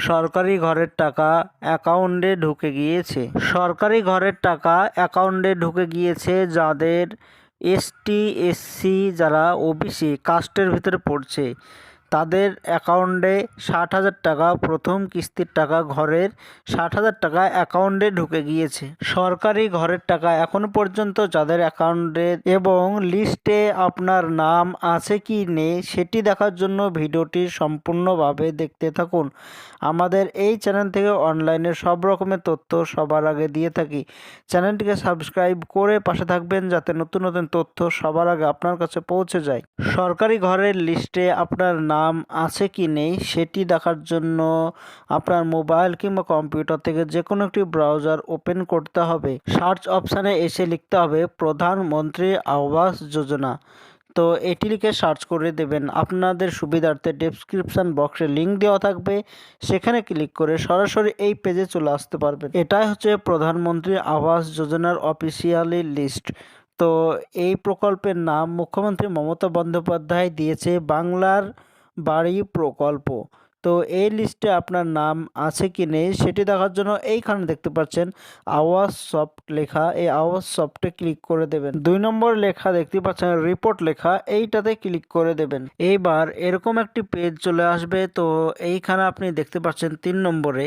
সরকারি ঘরের টাকা অ্যাকাউন্টে ঢুকে গিয়েছে। সরকারি ঘরের টাকা অ্যাকাউন্টে ঢুকে গিয়েছে যাদের এসটি এসসি যারা ওবিসি, কাস্টের ভিতরে পড়ছে। তাদের অ্যাকাউন্টে ষাট হাজার টাকা, প্রথম কিস্তির টাকা ঘরের ষাট হাজার টাকা অ্যাকাউন্টে ঢুকে গিয়েছে। সরকারি ঘরের টাকা এখনও পর্যন্ত যাদের অ্যাকাউন্টে এবং লিস্টে আপনার নাম আছে কি নেই, সেটি দেখার জন্য ভিডিওটি সম্পূর্ণভাবে দেখতে থাকুন। আমাদের এই চ্যানেল থেকে অনলাইনে সব রকমের তথ্য সবার আগে দিয়ে থাকি। চ্যানেলটিকে সাবস্ক্রাইব করে পাশে থাকবেন যাতে নতুন নতুন তথ্য সবার আগে আপনার কাছে পৌঁছে যায়। সরকারি ঘরের লিস্টে আপনার নাম আছে কি নেই সেটি দেখার জন্য আপনার মোবাইল কিংবা কম্পিউটার থেকে যে কোনো একটি ব্রাউজার ওপেন করতে হবে। সার্চ অপশানে এসে লিখতে হবে, প্রধানমন্ত্রী আবাস যোজনা। তো এটি লিখে সার্চ করে দেবেন। আপনাদের সুবিধার্থে ডেসক্রিপশন বক্সে লিঙ্ক দেওয়া থাকবে। সেখানে ক্লিক করে সরাসরি এই পেজে চলে আসতে পারবেন। এটাই হচ্ছে প্রধানমন্ত্রী আবাস যোজনার অফিসিয়ালি লিস্ট। তো এই প্রকল্পের নাম মুখ্যমন্ত্রী মমতা বন্দ্যোপাধ্যায় দিয়েছে বাংলার বাড়ি প্রকল্প। তো এই লিস্টে আপনার নাম আছে কি নেই সেটি দেখার জন্য এইখানে দেখতে পাচ্ছেন আওয়াজ সফট লেখা। এই আওয়াজ সফটে ক্লিক করে দেবেন। দুই নম্বর লেখা দেখতে পাচ্ছেন রিপোর্ট লেখা, এইটাতে ক্লিক করে দেবেন। এইবার এরকম একটি পেজ চলে আসবে, তো এইখানে আপনি দেখতে পাচ্ছেন তিন নম্বরে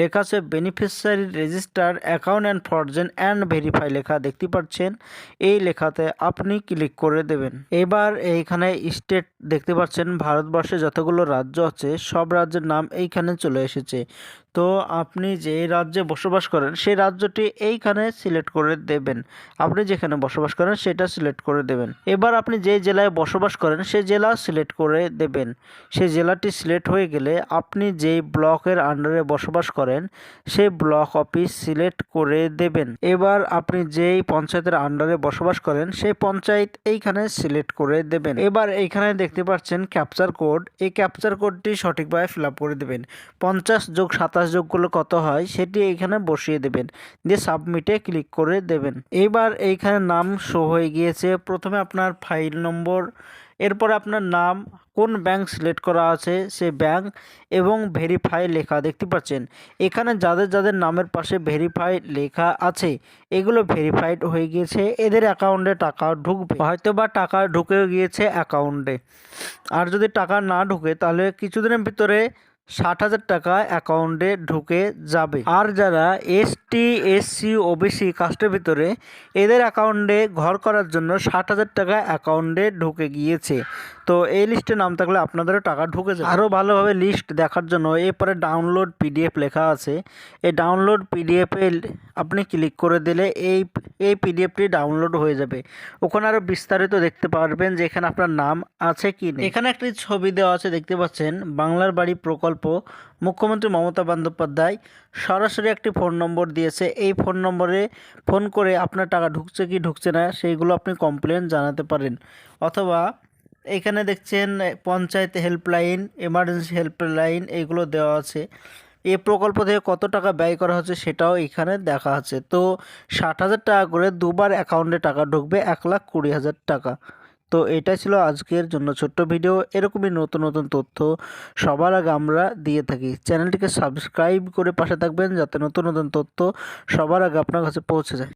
লেখা আছে beneficiary register account and frozen and verify লেখা দেখতে পাচ্ছেন। এই লেখাতে আপনি ক্লিক করে দেবেন। এবার এইখানে স্টেট দেখতে পাচ্ছেন ভারতবর্ষে যতগুলো রাজ্য আছে, সব রাজ্যের নাম এইখানে চলে এসেছে। তো আপনি যে রাজ্যে বসবাস করেন, সেই রাজ্যটি এইখানে সিলেক্ট করে দেবেন। আপনি যেখানে বসবাস করেন, সেটা সিলেক্ট করে দেবেন। এবার আপনি যে জেলায় বসবাস করেন সেই জেলা সিলেক্ট করে দেবেন। সেই জেলাটি সিলেক্ট হয়ে গেলে আপনি যেই ব্লকের আন্ডারে বসবাস করেন, সেই ব্লক অফিস সিলেক্ট করে দেবেন। এবার আপনি যেই পঞ্চায়েতের আন্ডারে বসবাস করেন, সেই পঞ্চায়েত এইখানে সিলেক্ট করে দেবেন। এবার এইখানে দেখতে পাচ্ছেন ক্যাপচার কোড এই ক্যাপচার কোডটি সঠিকভাবে ফিল করে দেবেন। পঞ্চাশ যোগ সাতাশ যোগ কত হয় সেটি এইখানে বসিয়ে দেবেন। দিয়ে সাবমিটে ক্লিক করে দেবেন। এইবার এইখানে নাম শো হয়ে গিয়েছে। প্রথমে আপনার ফাইল নম্বর এরপর আপনার নাম, কোন ব্যাংক সিলেক্ট করা আছে সে ব্যাংক এবং ভেরিফাই লেখা দেখতে পাচ্ছেন। এখানে যাদের যাদের নামের পাশে ভেরিফাই লেখা আছে, এগুলো ভেরিফাইড হয়ে গিয়েছে। এদের অ্যাকাউন্টে টাকা ঢুকবে। হয়তো বা টাকা ঢুকেও গিয়েছে অ্যাকাউন্টে আর যদি টাকা না ঢুকে, তাহলে কিছুদিনের ভিতরে ষাট হাজার টাকা অ্যাকাউন্টে ঢুকে যাবে। আর যারা এসটি এসসি ওবিসি কাস্টের ভিতরে, এদের অ্যাকাউন্টে ঘর করার জন্য ষাট হাজার টাকা অ্যাকাউন্টে ঢুকে গিয়েছে। তো এই লিস্টে নাম থাকলে আপনাদেরও টাকা ঢুকে যাবে। আরও ভালোভাবে লিস্ট দেখার জন্য এরপরে ডাউনলোড পিডিএফ লেখা আছে। এই ডাউনলোড পিডিএফে আপনি ক্লিক করে দিলে এই এই পিডিএফটি ডাউনলোড হয়ে যাবে। ওখানে আরও বিস্তারিত দেখতে পারবেন যে এখানে আপনার নাম আছে কি না এখানে একটি ছবি দেওয়া আছে, দেখতে পাচ্ছেন, বাংলার বাড়ি প্রকল্প, মুখ্যমন্ত্রী মমতা বন্দ্যোপাধ্যায় সরাসরি একটি ফোন নম্বর দিয়েছে। এই ফোন নম্বরে ফোন করে আপনার টাকা ঢুকছে কি ঢুকছে না, সেইগুলো আপনি কমপ্লেন জানাতে পারেন। অথবা এখানে দেখছেন পঞ্চায়েত হেল্পলাইন, এমার্জেন্সি হেল্পলাইন এইগুলো দেওয়া আছে। এই প্রকল্প থেকে কত টাকা ব্যয় করা হচ্ছে সেটাও এখানে দেখা আছে। তো ষাট হাজার টাকা করে দুবার অ্যাকাউন্টে টাকা ঢুকবে, এক লাখ কুড়ি হাজার টাকা। তো এটাই ছিল আজকের জন্য ছোট্ট ভিডিও। এরকমই নতুন নতুন তথ্য সবার আগে আমরা দিয়ে থাকি। চ্যানেলটিকে সাবস্ক্রাইব করে পাশে থাকবেন, যাতে নতুন নতুন তথ্য সবার আগে আপনার কাছে পৌঁছে যায়।